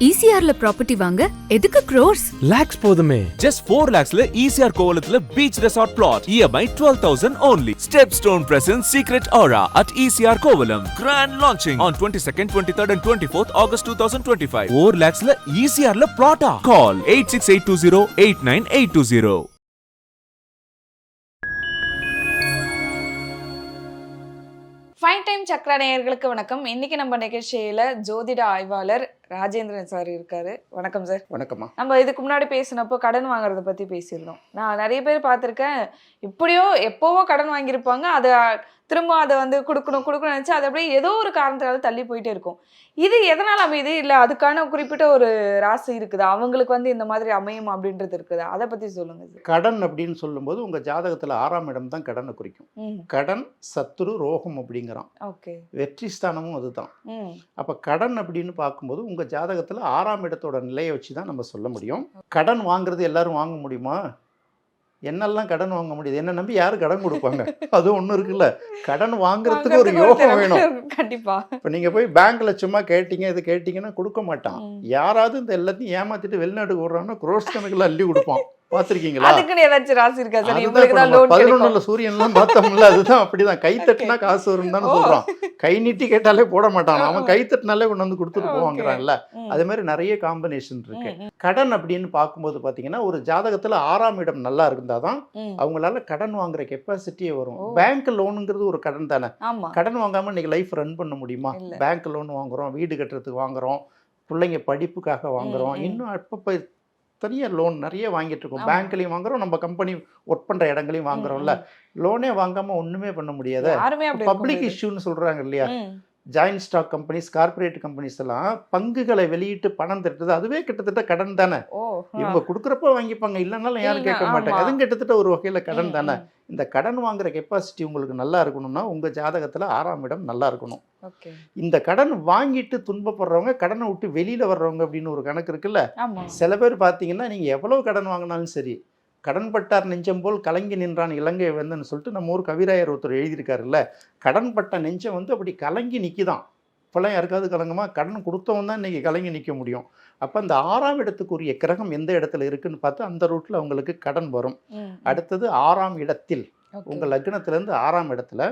ஈசிஆர்ல property வாங்க எதுக்கு crores lakhs போதுமே Just 4 lakhsல ECR கோவலத்துல beach resort plot. EMI 12,000 only. Stepstone presents Secret Aura at ECR Kovalam. Grand launching on 22nd, 23rd and 24th August 2025. 4 lakhsல ECR ல plot ஆ. Call 86820 fine time Chakra நேயர்களுக்கு வணக்கம் இன்னைக்கு நம்ம நிகழ்ச்சியில ஜோதிட ஆய்வாளர் ராஜேந்திரன் சார் இருக்காரு. வணக்கம் சார். வணக்கம்மா. நம்ம இதுக்கு முன்னாடி பேசினப்போ கடன் வாங்குறத பத்தி பேசியிருந்தோம். நான் நிறைய பேர் பார்த்திருக்கேன். இப்படியோ எப்போவோ கடன் வாங்கியிருப்பாங்க. அதை திரும்ப அதை வந்து கொடுக்கணும் கொடுக்கணும் நினைச்சு அது அப்படியே ஏதோ ஒரு காரணத்தினால தள்ளி போயிட்டே இருக்கும். இது எதனால் அமையுது? இல்லை அதுக்கான குறிப்பிட்ட ஒரு ராசி இருக்குதா. அவங்களுக்கு வந்து இந்த மாதிரி அமையும் அப்படின்றது இருக்குதா. அதை பத்தி சொல்லுங்க கடன் அப்படின்னு சொல்லும்போது உங்கள் ஜாதகத்தில் ஆறாம் இடம் தான் கடனை குறிக்கும். கடன் சத்துரு ரோகம் அப்படிங்கிறான். ஓகே. வெற்றி ஸ்தானமும் அதுதான். அப்போ கடன் அப்படின்னு பார்க்கும்போது உங்கள் ஜாதகத்தில் ஆறாம் இடத்தோட நிலையை வச்சு தான் நம்ம சொல்ல முடியும். கடன் வாங்குறது எல்லாரும் வாங்க முடியுமா? என்னெல்லாம் கடன் வாங்க முடியுது? என்ன நம்பி யாரும் கடன் கொடுப்பாங்க? அது ஒன்றும் இருக்குல்ல. கடன் வாங்குறதுக்கு ஒரு யோகம் வேணும். கண்டிப்பா. இப்போ நீங்கள் போய் பேங்க்ல சும்மா கேட்டீங்க இது கேட்டீங்கன்னா கொடுக்க மாட்டான். யாராவது இந்த எல்லாத்தையும் ஏமாத்திட்டு வெளிநாட்டுக்கு விடுறாங்கன்னா குரோஸ் கணக்கில் அள்ளி கொடுப்பான். பார்த்துருக்கீங்களா அதுக்குன்னு ஏதாச்சும் ராசி இருக்கா சார் இவங்களுக்கு தான் லோன் பதினொன்னுல சூரியன்லாம் பார்த்தோம்ல அதுதான் அப்படிதான் கை தட்டுனா காசு வரும் தானே. சொல்றான் கை நீட்டி கேட்டாலே போட மாட்டான் அவன். கை தட்டினாலே கொண்டு வந்து கொடுத்துட்டு. போவாங்கிறான்ல. அதே மாதிரி நிறைய காம்பினேஷன் இருக்கு கடன் அப்படின்னு பார்க்கும்போது பாத்தீங்கன்னா ஒரு ஜாதகத்துல ஆறாம் இடம் நல்லா இருந்தாதான் ம். அவங்களால கடன் வாங்குற கெப்பாசிட்டியே வரும். பேங்க் லோனுங்கிறது ஒரு கடன் தானே கடன் வாங்காம இன்னைக்கு லைஃப் ரன் பண்ண முடியுமா. பேங்க் லோன் வாங்குறோம் வீடு கட்டுறதுக்கு வாங்குறோம் பிள்ளைங்க படிப்புக்காக வாங்குறோம். இன்னும் அப்பப்போ தனியாக லோன் நிறைய வாங்கிட்டு இருக்கோம். பேங்க்லயும் வாங்குறோம் நம்ம கம்பெனி ஒர்க் பண்ற இடங்களையும் வாங்குறோம்ல லோனே வாங்காம ஒண்ணுமே பண்ண முடியாத பப்ளிக். இஷ்யூன்னு சொல்றாங்க இல்லையா. Joint stock companies corporate companies எல்லாம் பங்குகளை வெளியிட்டு பணம் திட்டுறது அதுவே கிட்டத்தட்ட கடன் தானே. இவங்க கொடுக்குறப்ப வாங்கிப்பாங்க இல்லைனாலும் யாரும் கேட்க மாட்டாங்க. அதுவும் கிட்டத்தட்ட ஒரு வகையில கடன் தானே. இந்த கடன் வாங்குற கெப்பாசிட்டி உங்களுக்கு நல்லா இருக்கணும்னா உங்க ஜாதகத்துல ஆறாம் இடம் நல்லா இருக்கணும். இந்த கடன் வாங்கிட்டு துன்பப்படுறவங்க கடனை விட்டு வெளியில வர்றவங்க அப்படின்னு ஒரு கணக்கு இருக்குல்ல? சில பேர் பார்த்தீங்கன்னா நீங்க எவ்வளவு கடன் வாங்கினாலும் சரி கடன் பட்டார் நெஞ்சம் போல் கலங்கி நின்றான் இலங்கை வந்தன்னு சொல்லிட்டு நம்ம ஊர் கவிராயர் ஒருத்தர் எழுதியிருக்காருல்ல கடன் பட்ட நெஞ்சம் வந்து அப்படி கலங்கி நிற்கிதான் இப்போல்லாம் யாருக்காவது கலங்குமா கடன் கொடுத்தவன் தான் இன்னைக்கு கலங்கி நிற்க முடியும் அப்போ அந்த ஆறாம் இடத்துக்குரிய கிரகம் எந்த இடத்துல இருக்குன்னு பார்த்து அந்த ரூட்டில் அவங்களுக்கு கடன் வரும். அடுத்தது ஆறாம் இடத்தில். உங்கள் லக்னத்திலேருந்து ஆறாம் இடத்துல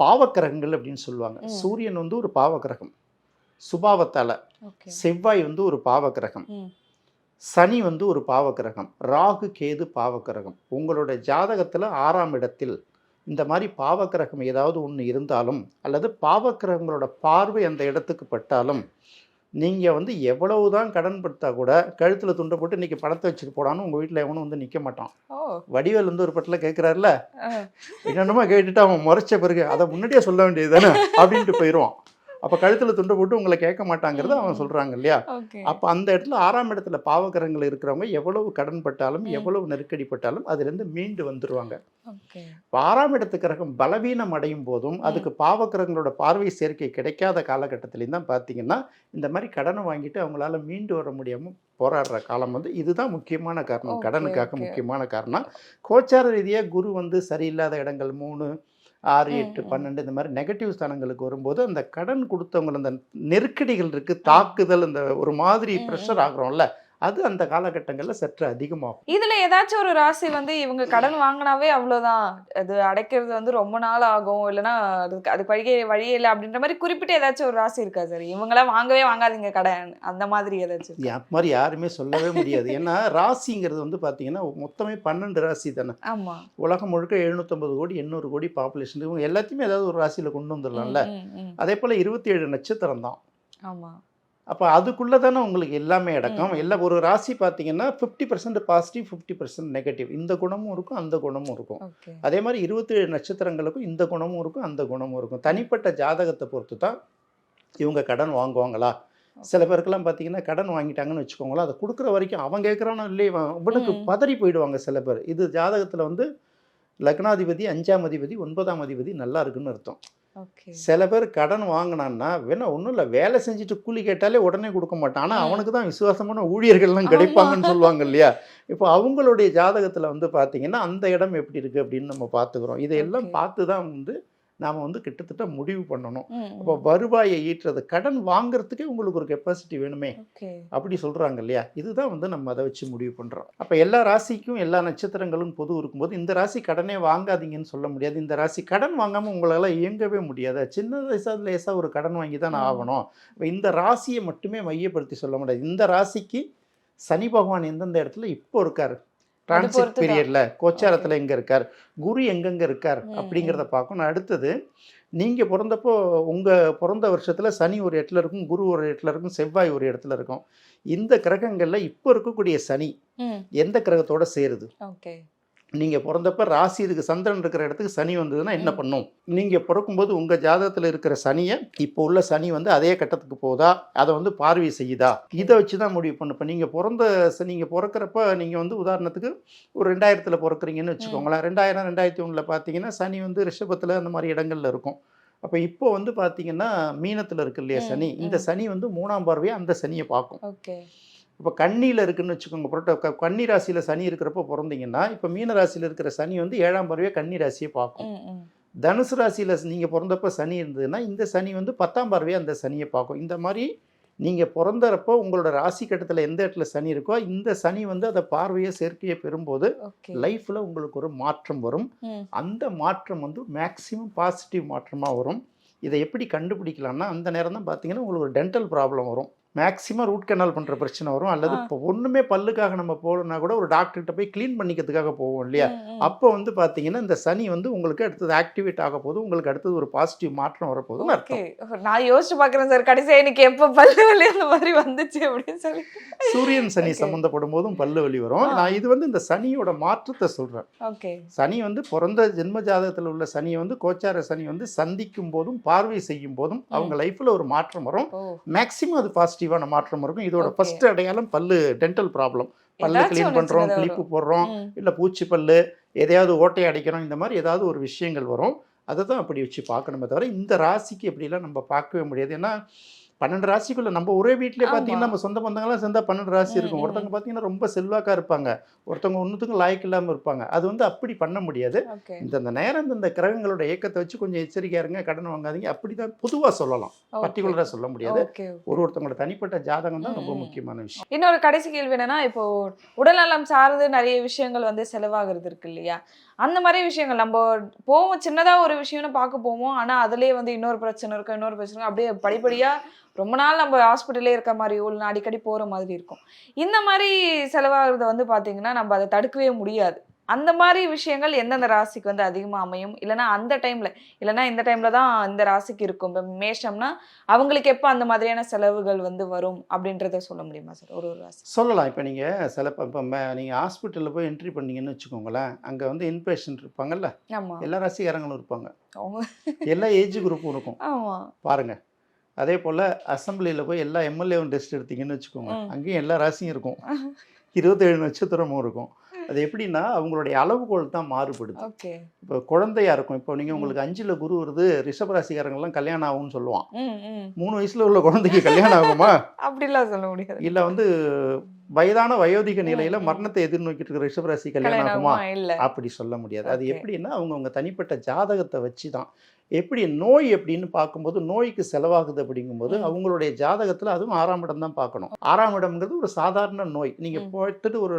பாவக்கிரகங்கள் அப்படின்னு சொல்லுவாங்க. சூரியன் வந்து ஒரு பாவக்கிரகம் சுபாவத்தால. செவ்வாய் வந்து ஒரு பாவக்கிரகம். சனி வந்து ஒரு பாவக்கிரகம் ராகு கேது பாவக்கிரகம். உங்களோட ஜாதகத்தில் ஆறாம் இடத்தில் இந்த மாதிரி பாவக்கிரகம் ஏதாவது ஒன்று இருந்தாலும் அல்லது பாவக்கிரகங்களோட பார்வை அந்த இடத்துக்கு பட்டாலும் நீங்கள் வந்து எவ்வளவு தான் கடன் படுத்தா கூட கழுத்தில் துண்டை போட்டு இன்னைக்கு பணத்தை வச்சுட்டு போடான்னு உங்கள் வீட்டில் எவனும் வந்து நிற்க மாட்டான். வடிவேல் வந்து ஒரு பட்டில் கேட்குறாருல ஆ. என்னென்னமோ கேட்டுட்டு அவன் முறைச்ச பிறகு அதை முன்னாடியே சொல்ல வேண்டியது தானே? அப்படின்ட்டு போயிடுவான் அப்போ கழுத்தில் துண்டை போட்டு உங்களை கேட்க மாட்டாங்கிறத அவன் சொல்கிறாங்க இல்லையா அப்போ அந்த இடத்துல ஆறாம் இடத்துல பாவகரங்கள் இருக்கிறவங்க எவ்வளவு கடன் பட்டாலும். எவ்வளவு நெருக்கடி பட்டாலும் அதுலேருந்து மீண்டு இப்போ ஆறாம் இடத்து கிரகம் பலவீனம் அடையும் போதும் அதுக்கு பாவக்கிரகங்களோட பார்வை சேர்க்கை கிடைக்காத காலகட்டத்திலையும் தான் பார்த்தீங்கன்னா இந்த மாதிரி கடனை வாங்கிட்டு அவங்களால மீண்டு வர முடியாமல் போராடுற காலம் வந்து இதுதான் முக்கியமான காரணம். கடனுக்காக. முக்கியமான காரணம். கோச்சார ரீதியாக குரு வந்து சரியில்லாத இடங்கள் மூணு ஆறு எட்டு. பன்னெண்டு இந்த மாதிரி நெகட்டிவ் ஸ்தானங்களுக்கு வரும்போது அந்த கடன் கொடுத்தவங்க அந்த நெருக்கடிகள் இருக்கு தாக்குதல் அந்த ஒரு மாதிரி. ப்ரெஷர் ஆகுறோம்ல அது அந்த காலகட்டங்களில் சற்று அதிகமாகும். இதுல ஏதாச்சும் ஒரு ராசி வந்து இவங்க கடன் வாங்கினாவே அவ்வளவுதான். அது அடைக்கிறது வந்து ரொம்ப நாள் ஆகும். இல்லைன்னா அதுக்கு அதுக்கு வழியே வழியே இல்லை அப்படின்ற மாதிரி குறிப்பிட்ட ஏதாச்சும் ஒரு ராசி இருக்கா சார்? இவங்களாம் வாங்கவே வாங்காதீங்க கடன். அந்த மாதிரி ஏதாச்சும்? அது மாதிரி யாருமே சொல்லவே முடியாது. ஏன்னா ராசிங்கிறது வந்து பார்த்தீங்கன்னா மொத்தமே பன்னெண்டு ராசி தானே. ஆமா. உலகம் முழுக்க எழுநூற்றம்பது கோடி எண்ணூறு கோடி பாப்புலேஷன் இவங்க எல்லாத்தையுமே ஏதாவது ஒரு ராசியில் கொண்டு வந்துடலாம்ல. அதே போல் இருபத்தி ஏழு நட்சத்திரம் தான் ஆமா. அப்போ அதுக்குள்ளே தானே உங்களுக்கு எல்லாமே அடக்கம். ம். எல்லாம் ஒரு ராசி பார்த்தீங்கன்னா fifty percent positive fifty percent negative இந்த குணமும் இருக்கும் அந்த குணமும் இருக்கும். அதே மாதிரி இருபத்தேழு நட்சத்திரங்களுக்கும் இந்த குணமும் இருக்கும் அந்த குணமும் இருக்கும். தனிப்பட்ட ஜாதகத்தை பொறுத்து தான் இவங்க கடன் வாங்குவாங்களா? சில பேருக்கெல்லாம் பார்த்தீங்கன்னா கடன் வாங்கிட்டாங்கன்னு வச்சுக்கோங்களேன். அதை கொடுக்குற வரைக்கும் அவன் கேட்குறானோ இல்லையே இவன் இவனுக்கு. பதறி போயிடுவாங்க சில பேர். இது ஜாதகத்தில் வந்து லக்னாதிபதி அஞ்சாம் அதிபதி ஒன்பதாம் அதிபதி நல்லா இருக்குன்னு அர்த்தம். சில பேர் கடன் வாங்கினான்னா வேணா ஒன்றும் இல்லை வேலை செஞ்சுட்டு கூலி கேட்டாலே உடனே கொடுக்க மாட்டான். ஆனால். அவனுக்கு தான் விசுவாசமான ஊழியர்கள்லாம் கிடைப்பாங்கன்னு சொல்லுவாங்க இல்லையா? இப்போ அவங்களுடைய ஜாதகத்தில் வந்து பார்த்தீங்கன்னா அந்த இடம் எப்படி இருக்குது அப்படின்னு நம்ம பார்த்துக்கிறோம். இதையெல்லாம். பார்த்து தான் வந்து நாம் வந்து கிட்டத்தட்ட முடிவு பண்ணணும். அப்போ வருவாயை ஈட்டுறது கடன் வாங்குறதுக்கே உங்களுக்கு ஒரு கெப்பாசிட்டி வேணுமே. அப்படி சொல்கிறாங்க இல்லையா? இதுதான் வந்து நம்ம அதை வச்சு முடிவு பண்ணுறோம் அப்போ எல்லா ராசிக்கும் எல்லா நட்சத்திரங்களும் பொது இருக்கும்போது இந்த ராசி கடனே வாங்காதீங்கன்னு சொல்ல முடியாது. இந்த ராசி கடன் வாங்காமல் உங்களால் இயங்கவே முடியாது. சின்ன வயசாக லேசாக ஒரு கடன் வாங்கி தான். ஆகணும். இப்போ இந்த ராசியை மட்டுமே மையப்படுத்தி சொல்ல முடியாது. இந்த ராசிக்கு சனி பகவான் எந்தெந்த இடத்துல இப்போ இருக்கார்? டிரான்சிட். பீரியட்ல கோச்சாரத்தில் எங்கே இருக்கார் குரு எங்கெங்க இருக்கார்? அப்படிங்கிறத பார்க்கணும். அடுத்தது நீங்கள் பிறந்தப்போ உங்கள் பிறந்த வருஷத்தில் சனி ஒரு இடத்துல இருக்கும் குரு ஒரு இடத்துல இருக்கும் செவ்வாய் ஒரு இடத்துல இருக்கும். இந்த கிரகங்களில் இப்போ இருக்கக்கூடிய சனி எந்த கிரகத்தோட சேருது? நீங்கள் பிறந்தப்ப ராசி இதுக்கு சந்திரன் இருக்கிற இடத்துக்கு சனி வந்ததுன்னா என்ன. பண்ணும்? நீங்கள் பிறக்கும்போது உங்கள் ஜாதகத்தில் இருக்கிற சனியை இப்போ உள்ள சனி வந்து அதே கட்டத்துக்கு போதா? அதை வந்து பார்வை செய்யுதா? இதை வச்சு தான் முடிவு பண்ணும். இப்போ நீங்கள் பிறந்த நீங்கள் பிறக்கிறப்ப நீங்கள் வந்து உதாரணத்துக்கு ஒரு ரெண்டாயிரத்தில் பிறக்குறீங்கன்னு வச்சுக்கோங்களேன். ரெண்டாயிரம் ரெண்டாயிரத்தி ஒன்றில் பார்த்தீங்கன்னா சனி வந்து ரிஷபத்தில் அந்த மாதிரி இடங்கள்ல இருக்கும். அப்போ இப்போ வந்து பார்த்தீங்கன்னா மீனத்தில் இருக்கு இல்லையா சனி? இந்த. சனி வந்து மூணாம் பார்வையாக அந்த சனியை பார்க்கும். ஓகே. இப்போ கன்னியில் இருக்குன்னு வச்சுக்கோங்க புரட்ட கன்னி ராசியில் சனி இருக்கிறப்போ பிறந்தீங்கன்னா இப்போ மீன ராசியில் இருக்கிற சனி வந்து ஏழாம் பறவையாக கன்னி ராசியை பார்க்கும். தனுசு ராசியில் நீங்கள் பிறந்தப்ப சனி இருந்ததுன்னா இந்த சனி வந்து பத்தாம் பார்வையாக அந்த சனியை பார்க்கும். இந்த மாதிரி நீங்கள் பிறந்தறப்போ உங்களோட ராசி கட்டத்தில் எந்த இடத்துல சனி இருக்கோ இந்த சனி வந்து அதை பார்வையை சேர்க்கையை பெறும்போது லைஃப்பில் உங்களுக்கு ஒரு மாற்றம் வரும். அந்த மாற்றம் வந்து மேக்ஸிமம் பாசிட்டிவ் மாற்றமாக வரும். இதை எப்படி கண்டுபிடிக்கலாம்னா அந்த நேரம் தான் பார்த்தீங்கன்னா உங்களுக்கு ஒரு டென்டல் ப்ராப்ளம் வரும். மேக்ஸிமம் ரூட் கனால் பண்ணுற பிரச்சனை வரும். அல்லது. இப்போ ஒன்றுமே பல்லுக்காக நம்ம போகலன்னா கூட ஒரு டாக்டர்கிட்ட போய் க்ளீன் பண்ணிக்கிறதுக்காக போவோம் இல்லையா. அப்போ வந்து பார்த்தீங்கன்னா இந்த சனி வந்து உங்களுக்கு அடுத்தது ஆக்டிவேட் ஆக போது உங்களுக்கு அடுத்தது ஒரு பாசிட்டிவ் மாற்றம் வரப்போகுதுன்னு ஓகே அர்த்தம். நான் யோசிச்சு பாக்குறேன் சார். கடைசியா எனக்கு எப்ப பல்லு வலி அந்த மாதிரி வந்துச்சு அப்படின்னு சொல்லி. சூரியன் சனி. சம்மந்தப்படும் போதும் பல்லு வலி வரும். நான் இது வந்து இந்த சனியோட மாற்றத்தை சொல்கிறேன் ஓகே சனி வந்து பிறந்த ஜென்ம ஜாதகத்தில் உள்ள சனியை வந்து கோச்சார சனி வந்து சந்திக்கும் போதும் பார்வை செய்யும் போதும் அவங்க லைஃப்பில் ஒரு மாற்றம் வரும். மேக்ஸிமம் அது பாசிட்டிவான மாற்றம் இருக்கும் இதோட. ஃபர்ஸ்ட் அடையாளம் பல்லு டென்டல் ப்ராப்ளம் பல்லு க்ளீன் பண்ணுறோம் கிளிப்பு. போடுறோம். இல்லை பூச்சி பல்லு எதையாவது ஓட்டை அடிக்கிறோம் இந்த மாதிரி ஏதாவது ஒரு விஷயங்கள் வரும் அதை தான் அப்படி வச்சு பார்க்கணுமே தவிர இந்த ராசிக்கு எப்படிலாம் நம்ம பார்க்கவே முடியாது ஏன்னா பன்னெண்டு ராசிக்குள்ள நம்ம ஒரே வீட்டிலே ஆமா. பார்த்தீங்கன்னா நம்ம சொந்த பந்தங்கள்லாம் சேர்ந்தா பன்னெண்டு ராசி இருக்கும். ஒருத்தவங்க பார்த்தீங்கன்னா ரொம்ப செல்வாக்கா இருப்பாங்க. ஒருத்தவங்க ஒன்றுத்துக்கும் லாய்க்கு இல்லாமல் இருப்பாங்க. அது வந்து அப்படி பண்ண முடியாது. இந்த நேரம் இந்த கிரகங்களோட இயக்கத்தை வச்சு கொஞ்சம் எச்சரிக்கையா இருங்க. கடன் வாங்காதீங்க. அப்படிதான் பொதுவாக சொல்லலாம். பர்டிகுலராக சொல்ல முடியாது. ஒரு ஒருத்தவங்களோட தனிப்பட்ட ஜாதகம் தான் ரொம்ப. முக்கியமான விஷயம். இன்னொரு கடைசி கேள்வி என்னன்னா இப்போ உடல்நலம் சார்ந்து நிறைய விஷயங்கள் வந்து செலவாகிறது இருக்கு இல்லையா? அந்த மாதிரி விஷயங்கள் நம்ம போவோம். சின்னதா ஒரு விஷயம்னு பார்க்க போவோம். ஆனா அதுலயே வந்து இன்னொரு பிரச்சனை இருக்கும் இன்னொரு பிரச்சனை. அப்படியே படிப்படியா ரொம்ப நாள் நம்ம ஹாஸ்பிட்டலே இருக்க மாதிரியோ இல்லை அடிக்கடி போற மாதிரி இருக்கும். இந்த மாதிரி செலவாகிறத வந்து பாத்தீங்கன்னா நம்ம அதை தடுக்கவே முடியாது. அந்த மாதிரி விஷயங்கள் எந்தெந்த ராசிக்கு வந்து அதிகமா அமையும்? இல்லைன்னா அந்த டைம்ல இல்லைன்னா இந்த டைம்ல தான் இந்த ராசிக்கு இருக்கும். இப்போ மேஷம்னா அவங்களுக்கு எப்போ அந்த மாதிரியான செலவுகள் வந்து வரும் அப்படின்றத சொல்ல முடியுமா சார்? ஒரு ஒரு ராசி. சொல்லலாம். இப்போ நீங்கள் சில இப்போ நீங்கள் ஹாஸ்பிட்டலில் போய் என்ட்ரி பண்ணீங்கன்னு வச்சுக்கோங்களேன் அங்கே வந்து இன்பேஷண்ட் இருப்பாங்கல்ல? எல்லா ராசிக்காரங்களும் இருப்பாங்க. அவங்க எல்லா ஏஜ் குரூப்பும் இருக்கும். ஆமா. பாருங்க. அதே போல் அசம்பிளியில் போய் எல்லா எம்எல்ஏவும் டெஸ்ட் எடுத்தீங்கன்னு வச்சுக்கோங்க. அங்கேயும் எல்லா ராசியும் இருக்கும். இருபத்தேழு நட்சத்திரமும் இருக்கும். அது எப்படின்னா அவங்களுடைய அளவுகோல் தான் மாறுபடுது. இப்போ குழந்தையா இருக்கும். இப்போ நீங்கள் உங்களுக்கு அஞ்சில் குரு வருது ரிஷபராசிக்காரங்கெல்லாம் கல்யாணம் ஆகும்னு சொல்லுவான். மூணு வயசுல உள்ள குழந்தைக்கு கல்யாணம் ஆகுமா? அப்படிலாம் சொல்ல முடியாது. இல்லை வந்து வயதான வயோதிக நிலையில. மரணத்தை எதிர்நோக்கிட்டு இருக்கிற ரிஷபராசி கல்யாணம் ஆகுமா? அப்படி சொல்ல முடியாது. அது. எப்படின்னா அவங்கவுங்க தனிப்பட்ட ஜாதகத்தை வச்சு தான் எப்படி நோய் அப்படின்னு பார்க்கும்போது நோய்க்கு செலவாகுது அப்படிங்கும்போது. அவங்களுடைய ஜாதகத்தில் அதுவும் ஆறாம் இடம் தான் பார்க்கணும் ஆறாம் இடம்ங்கிறது ஒரு சாதாரண நோய் நீங்கள். போயிட்டு ஒரு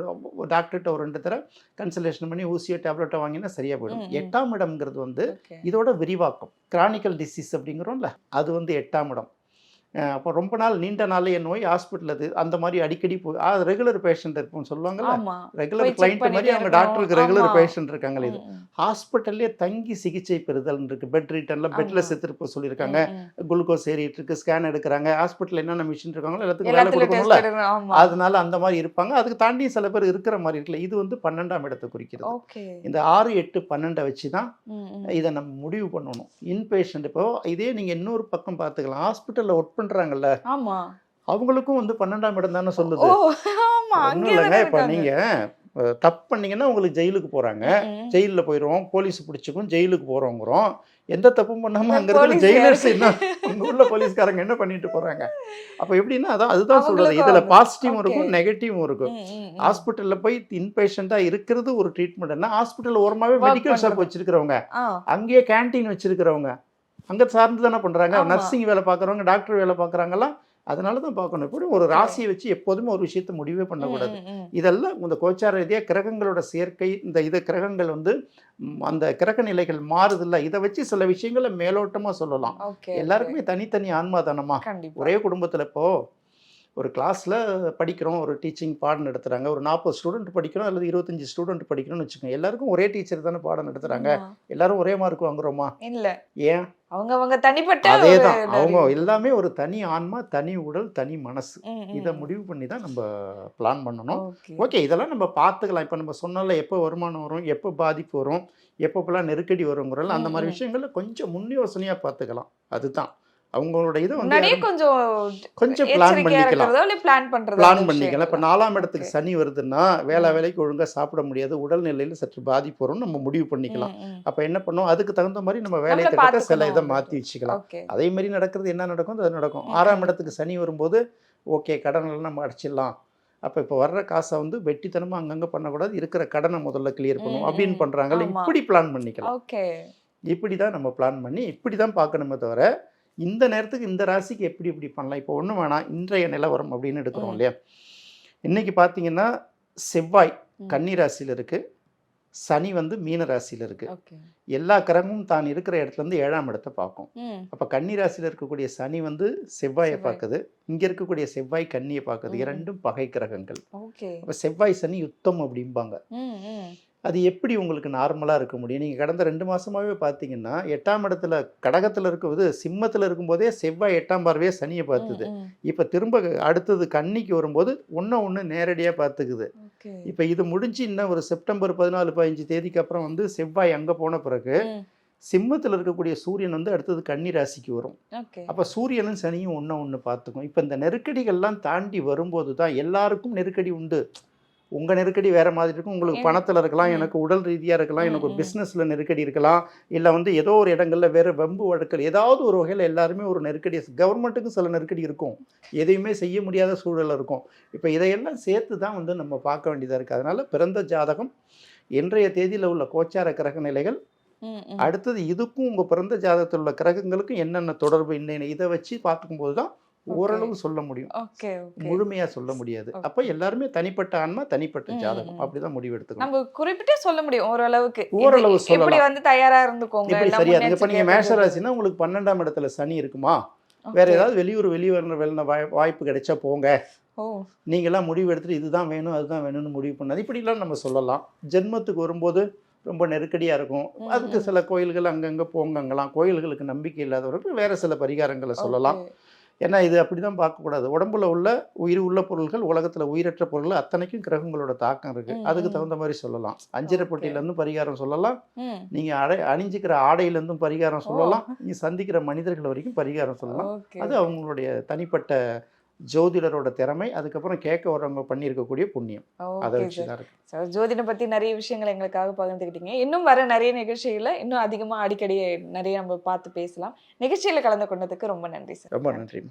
டாக்டர்கிட்ட ஒரு ரெண்டு தடவை கன்சல்டேஷன் பண்ணி ஊசியோ டேப்லெட்டோ வாங்கினா சரியாக போயிடும். எட்டாம் இடம்ங்கிறது வந்து இதோட விரிவாக்கம் கிரானிக்கல் டிசீஸ் அப்படிங்கிறோம்ல அது வந்து எட்டாம் இடம் அப்போ ரொம்ப நாள் நீண்ட நாளைய நோய் ஹாஸ்பிட்டல் அது. அந்த மாதிரி அடிக்கடி போய் ரெகுலர் பேஷண்ட் இருப்போம்னு சொல்லுவாங்கல்ல. ரெகுலர் கிளைண்ட் மாதிரி அவங்க. டாக்டருக்கு ரெகுலர். பேஷண்ட் இருக்காங்களே இது. ஹாஸ்பிட்டல்லே தங்கி சிகிச்சை பெறுதல் இருக்கு. பெட் ரிட்டர்ன்ல பெட்ல. செத்துருப்ப சொல்லியிருக்காங்க. குளுக்கோஸ் ஏறிட்டு இருக்கு. ஸ்கேன் எடுக்கிறாங்க. ஹாஸ்பிட்டல் என்னென்ன மிஷின் இருக்காங்களோ எல்லாத்துக்கும் வேலை கொடுக்கணும்ல. அதனால அந்த மாதிரி இருப்பாங்க. அதுக்கு தாண்டி சில பேர் இருக்கிற மாதிரி இருக்குல்ல. இது வந்து பன்னெண்டாம் இடத்தை குறிக்கிறது. இந்த ஆறு எட்டு பன்னெண்டை வச்சு தான். இதை நம்ம முடிவு பண்ணணும். இன்பேஷண்ட் இப்போ இதே நீங்க இன்னொரு பக்கம் பார்த்துக்கலாம். ஹாஸ்பிட்டல்ல ஒர்க் பண்றாங்கல்ல? ஆமா. அவங்களுக்கும் வந்து பன்னெண்டாம் இடம் தானே சொல்லுது. ஆமா ஒன்றும் அங்கே இல்லைங்க இப்போ நீங்க தப்பு பண்ணீங்கன்னா உங்களுக்கு ஜெயிலுக்கு போறாங்க. ஜெயிலில் போயிடுவோம் போலீஸ் பிடிச்சிக்கும் ஜெயிலுக்கு போகிறோங்கிறோம் எந்த தப்பும் பண்ணாம அங்க இருக்கிற ஜெயிலர்ஸ்? என்ன உள்ள போலீஸ்காரங்க என்ன பண்ணிட்டு போறாங்க? அப்ப எப்படின்னா அதான் அதுதான் சொல்றது. இதுல. பாசிட்டிவும். இருக்கும் நெகட்டிவும் இருக்கும். ஹாஸ்பிட்டல்ல போய் இன்பேஷண்டா இருக்கிறது ஒரு ட்ரீட்மெண்ட்னா ஹாஸ்பிட்டல் ஓரமாவே மெடிக்கல் ஷாப். வச்சிருக்கிறவங்க. அங்கேயே கேண்டீன் வச்சிருக்கிறவங்க. அங்க சார்ந்து தானே பண்றாங்க. ஆமா. நர்சிங் வேலை பார்க்கறவங்க டாக்டர் வேலை பார்க்கறாங்கலாம் அதனால தான் பார்க்கணும். இப்படி ஒரு ராசியை வச்சு எப்போதுமே ஒரு விஷயத்தை முடிவே பண்ணக்கூடாது. இதெல்லாம் இந்த கோச்சார ரீதியாக கிரகங்களோட சேர்க்கை இந்த இது கிரகங்கள் வந்து அந்த கிரக நிலைகள் மாறுதில்ல. இதை வச்சு சில விஷயங்களை மேலோட்டமா சொல்லலாம். எல்லாருக்குமே தனித்தனி ஆன்மா தானமா okay. கண்டிப்பா. ஒரே குடும்பத்துல இப்போ ஒரு கிளாஸ்ல படிக்கிறோம் ஒரு டீச்சிங் பாடம் நடத்துறாங்க. ஒரு நாற்பது ஸ்டூடெண்ட் படிக்கிறோம் அல்லது இருபத்தஞ்சு ஸ்டூடெண்ட் படிக்கிறோம்னு வச்சுக்கோங்க. எல்லாருக்கும் ஒரே டீச்சர் தானே பாடம் நடத்துறாங்க. ஆமா. எல்லாரும் ஒரே மார்க் வாங்குறோமா? இல்ல. ஏன்? அவங்க அவங்க தனிப்பட்ட அதேதான் ஒரு அவங்க. எல்லாமே ஒரு தனி ஆன்மா தனி உடல் தனி மனசு. இதை. முடிவு பண்ணி தான் நம்ம பிளான் பண்ணணும். ஓகே. இதெல்லாம் நம்ம பார்த்துக்கலாம். இப்போ நம்ம சொன்னால எப்போ வருமானம் வரும் எப்போ பாதிப்பு வரும் எப்பப்பெல்லாம் நெருக்கடி வருங்கிறோம் அந்த மாதிரி ம். விஷயங்கள்ல கொஞ்சம் முன் யோசனையாக பார்த்துக்கலாம். அதுதான். அவங்களோட இதை வந்து கொஞ்சம் கொஞ்சம் பிளான் பண்ணிக்கலாம் பிளான் பண்றதோ பிளான் பண்ணிக்கலாம் இப்போ. நாலாம் இடத்துக்கு. சனி வருதுன்னா வேலை. வேலைக்கு ஒழுங்காக சாப்பிட முடியாது உடல்நிலையில் சற்று பாதிப்பு வரும் நம்ம முடிவு பண்ணிக்கலாம். அப்போ என்ன பண்ணோம் அதுக்கு தகுந்த மாதிரி நம்ம வேலை நம்மள திட்டத்தை சில இதை. மாற்றி வச்சுக்கலாம். அதே மாதிரி நடக்கிறது என்ன நடக்கும் அது நடக்கும் ஆறாம். இடத்துக்கு சனி வரும்போது ஓகே கடனெல்லாம் நம்ம அடைச்சிடலாம் அப்போ இப்போ வர்ற காசை வந்து வெட்டித்தனமாக அங்கங்கே பண்ணக்கூடாது இருக்கிற கடனை முதல்ல கிளியர் பண்ணும் ம், அப்படின்னு. பண்ணுறாங்கல்ல. இப்படி பிளான் பண்ணிக்கலாம். இப்படி தான் நம்ம பிளான் பண்ணி இப்படி தான் பார்க்கணுமே தவிர இந்த நேரத்துக்கு இந்த ராசிக்கு எப்படி இப்படி பண்ணலாம் இப்போ ஒன்றும் வேணாம் இன்றைய நிலவரம் அப்படின்னு எடுக்கிறோம். இல்லையா இன்னைக்கு பார்த்தீங்கன்னா செவ்வாய். கன்னி ராசியில் இருக்கு சனி வந்து மீன ராசியில் இருக்கு Okay. எல்லா கிரகமும் தான் இருக்கிற இடத்துல இருந்து ஏழாம் இடத்தை பார்க்கும். அப்போ கன்னி ராசியில் இருக்கக்கூடிய சனி வந்து செவ்வாயை. பார்க்குது இங்கே இருக்கக்கூடிய செவ்வாய் கன்னியை பார்க்குது. இரண்டும் பகை கிரகங்கள். அப்போ செவ்வாய் சனி யுத்தம் அப்படிம்பாங்க. அது எப்படி உங்களுக்கு நார்மலாக இருக்க முடியும் நீங்கள் கடந்த ரெண்டு மாசமாவே பார்த்தீங்கன்னா எட்டாம் இடத்துல கடகத்தில் இருக்குது சிம்மத்தில் இருக்கும்போதே செவ்வாய் எட்டாம் பார்வையே சனியை பார்த்துது. இப்போ திரும்ப அடுத்தது கன்னிக்கு வரும்போது ஒன்று ஒன்று நேரடியாக பார்த்துக்குது. இப்போ இது முடிஞ்சு இன்னும் ஒரு செப்டம்பர் பதினாலு பதினஞ்சு தேதிக்கு அப்புறம் வந்து செவ்வாய் அங்கே போன பிறகு. சிம்மத்தில் இருக்கக்கூடிய சூரியன் வந்து அடுத்தது கன்னி ராசிக்கு வரும். அப்போ சூரியனும் சனியும் ஒன்று ஒன்று பார்த்துக்கும் இப்போ இந்த நெருக்கடிகள்லாம் தாண்டி வரும்போது தான் எல்லாருக்கும் நெருக்கடி உண்டு உங்கள் நெருக்கடி வேற மாதிரி இருக்கும் உங்களுக்கு பணத்தில் இருக்கலாம். எனக்கு உடல் ரீதியாக இருக்கலாம் எனக்கு. பிஸ்னஸில் நெருக்கடி இருக்கலாம் இல்லை வந்து ஏதோ ஒரு இடங்கள்ல வேற வம்பு வழக்கல் ஏதாவது ஒரு வகையில் எல்லாருமே ஒரு நெருக்கடி கவர்மெண்ட்டுக்கும் சில நெருக்கடி இருக்கும் எதையுமே செய்ய முடியாத சூழல் இருக்கும் இப்போ இதையெல்லாம் சேர்த்து தான் வந்து நம்ம பார்க்க வேண்டியதாக இருக்குது அதனால பிறந்த ஜாதகம் இன்றைய தேதியில் உள்ள கோச்சார கிரக நிலைகள். அடுத்தது இதுக்கும் உங்கள் பிறந்த ஜாதகத்தில் உள்ள கிரகங்களுக்கும் என்னென்ன தொடர்பு என்னென்ன இதை வச்சு பார்க்கும்போது தான் ஓரளவு சொல்ல முடியும். முழுமையா சொல்ல முடியாது. அப்ப எல்லாருமே தனிப்பட்ட ஆன்மா தனிப்பட்ட ஜாதகம். அப்படிதான் முடிவு எடுத்துக்கணும். நம்ம குறிப்பிட்டே சொல்ல முடியும் ஓரளவுக்கு. ஓரளவு சொல்லலாம். வந்து தயாரா இருந்துக்கோங்க சரியா இப்ப நீங்க மேஷ ராசினா உங்களுக்கு பன்னெண்டாம் இடத்துல சனி இருக்குமா. வேற ஏதாவது வெளியூர் வெளியூர் வெளின வாய்ப்பு கிடைச்சா போங்க. நீங்களாம் முடிவு எடுத்துட்டு இதுதான் வேணும் அதுதான் வேணும்னு முடிவு பண்ணாது இப்படிலாம் நம்ம சொல்லலாம். ஜென்மத்துக்கு வரும்போது ரொம்ப நெருக்கடியா இருக்கும். அதுக்கு. சில கோயில்கள் அங்கங்க போங்கங்கலாம் கோயில்களுக்கு நம்பிக்கை இல்லாதவர்கள் வேற சில பரிகாரங்களை சொல்லலாம். ஏன்னா இது அப்படிதான் பார்க்கக்கூடாது. உடம்புல உள்ள உயிர் உள்ள பொருள்கள் உலகத்துல உயிரற்ற பொருள் அத்தனைக்கும் கிரகங்களோட தாக்கம் இருக்கு. ம், அதுக்கு. தகுந்த மாதிரி சொல்லலாம். அஞ்சிரப்பட்டியில இருந்தும் பரிகாரம் சொல்லலாம். ம். நீங்க அடை அணிஞ்சிக்கிற ஆடையில இருந்தும் பரிகாரம் சொல்லலாம். நீங்க சந்திக்கிற மனிதர்கள் வரைக்கும் பரிகாரம் சொல்லலாம். அது அவங்களுடைய தனிப்பட்ட ஜோதிடரோட திறமை அதுக்கப்புறம் கேட்க வர்றவங்க பண்ணியிருக்கக்கூடிய புண்ணியம். அதை வச்சு. தான் இருக்கு. ஜோதிடம் பத்தி நிறைய விஷயங்கள் எங்களுக்காக பகிர்ந்துக்கிட்டீங்க இன்னும் வர நிறைய நிகழ்ச்சிகளை இன்னும் அதிகமா அடிக்கடி நிறைய நம்ம பார்த்து பேசலாம். நிகழ்ச்சியில கலந்து கொண்டதுக்கு ரொம்ப நன்றி சார் ரொம்ப நன்றி.